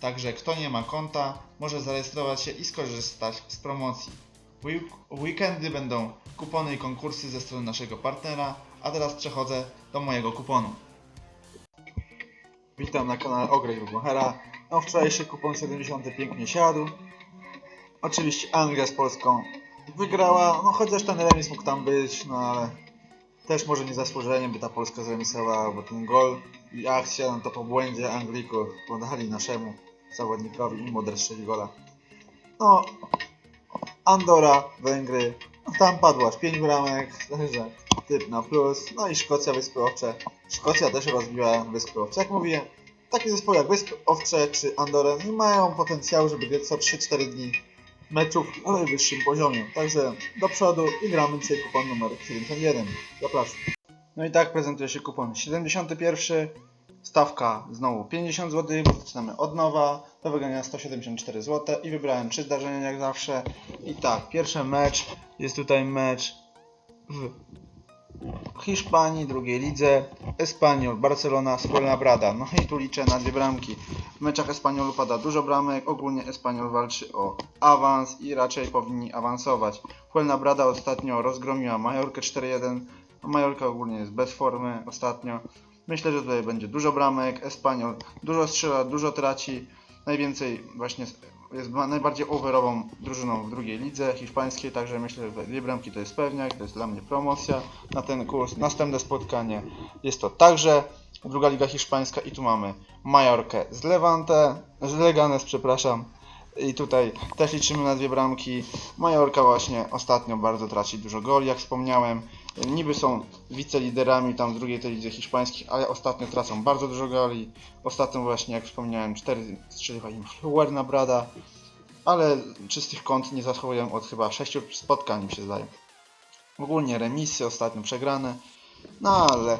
Także kto nie ma konta, może zarejestrować się i skorzystać z promocji. Weekendy będą kupony i konkursy ze strony naszego partnera, a teraz przechodzę do mojego kuponu. Witam na kanale Ogrej Buchera. No wczorajszy kupon 70 pięknie siadł. Oczywiście Anglia z Polską wygrała, no chociaż ten remis mógł tam być, no ale też może nie zasłużeniem, by ta Polska zremisowała, bo ten gol i akcja, no to po błędzie Anglików podali naszemu zawodnikowi i Moder strzeli gola. No, Andora, Węgry, no tam padło aż 5 bramek, także typ na plus, no i Szkocja, Wyspy Owcze. Szkocja też rozbiła Wyspy Owcze. Jak mówiłem, takie zespoły jak Wyspy Owcze czy Andorra nie mają potencjału, żeby grać co 3-4 dni meczów na najwyższym poziomie. Także do przodu i gramy dzisiaj kupon numer 71. Zapraszam. No i tak prezentuje się kupon 71. Stawka znowu 50 zł, zaczynamy od nowa. Do wygrania 174 zł i wybrałem trzy zdarzenia jak zawsze. I tak, pierwszy mecz jest tutaj mecz w Hiszpanii, drugiej lidze. Espanyol, Barcelona, Skolna Brada. No i tu liczę na dwie bramki. W meczach Espanyolu pada dużo bramek. Ogólnie Espanyol walczy o awans i raczej powinni awansować. Fuelna Brada ostatnio rozgromiła Majorkę 4-1. a Majorka ogólnie jest bez formy ostatnio. Myślę, że tutaj będzie dużo bramek. Espanyol dużo strzela, dużo traci. Najwięcej właśnie jest najbardziej overową drużyną w drugiej lidze hiszpańskiej, także myślę, że dwie bramki to jest pewniak, to jest dla mnie promocja na ten kurs. Następne spotkanie jest to także druga liga hiszpańska i tu mamy Majorkę z Levante, z Leganes, przepraszam. I tutaj też liczymy na dwie bramki. Majorka właśnie ostatnio bardzo traci dużo goli, jak wspomniałem. Niby są wiceliderami tam w drugiej tej lidze hiszpańskiej, ale ostatnio tracą bardzo dużo goli. Ostatnio właśnie, jak wspomniałem, 4 strzeliła im Huerna Brada, ale czystych kąt nie zachowują od chyba 6 spotkań, mi się zdaje. Ogólnie remisy ostatnio przegrane, no ale,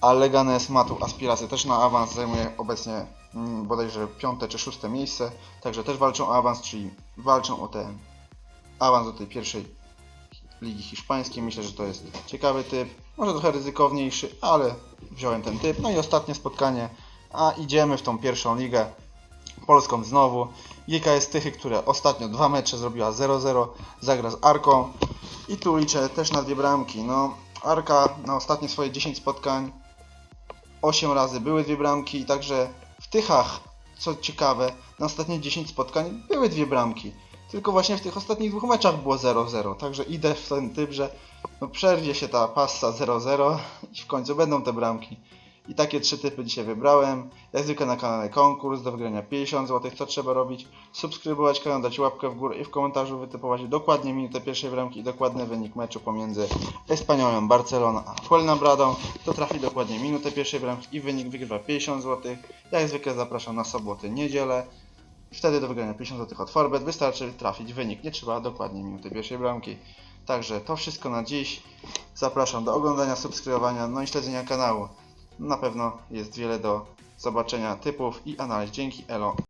ale Leganes ma tu aspiracje też na awans, zajmuje obecnie bodajże piąte czy szóste miejsce, także też walczą o awans, czyli walczą o ten awans do tej pierwszej Ligi Hiszpańskiej. Myślę, że to jest ciekawy typ. Może trochę ryzykowniejszy, ale wziąłem ten typ. No i ostatnie spotkanie. A idziemy w tą pierwszą ligę. Polską znowu. GKS Tychy, która ostatnio dwa mecze zrobiła 0-0. Zagra z Arką. I tu liczę też na dwie bramki. No, Arka na ostatnie swoje 10 spotkań 8 razy były dwie bramki. Także Tychach, co ciekawe, na ostatnie 10 spotkań były dwie bramki. Tylko właśnie w tych ostatnich dwóch meczach było 0-0. Także idę w ten typ, że no przerwie się ta passa 0-0 i w końcu będą te bramki. I takie trzy typy dzisiaj wybrałem. Jak zwykle na kanale konkurs do wygrania 50 zł. Co trzeba robić? Subskrybować kanał, dać łapkę w górę i w komentarzu wytypować dokładnie minutę pierwszej bramki i dokładny wynik meczu pomiędzy Espaniolem, Barcelona a Fuelna Bradą. To trafi dokładnie minutę pierwszej bramki i wynik wygrywa 50 zł. Jak zwykle zapraszam na soboty, niedzielę. Wtedy do wygrania 50 zł od Forbet wystarczy trafić wynik, nie trzeba dokładnie minuty pierwszej bramki. Także to wszystko na dziś. Zapraszam do oglądania, subskrybowania, no i śledzenia kanału. Na pewno jest wiele do zobaczenia typów i analiz. Dzięki, elo.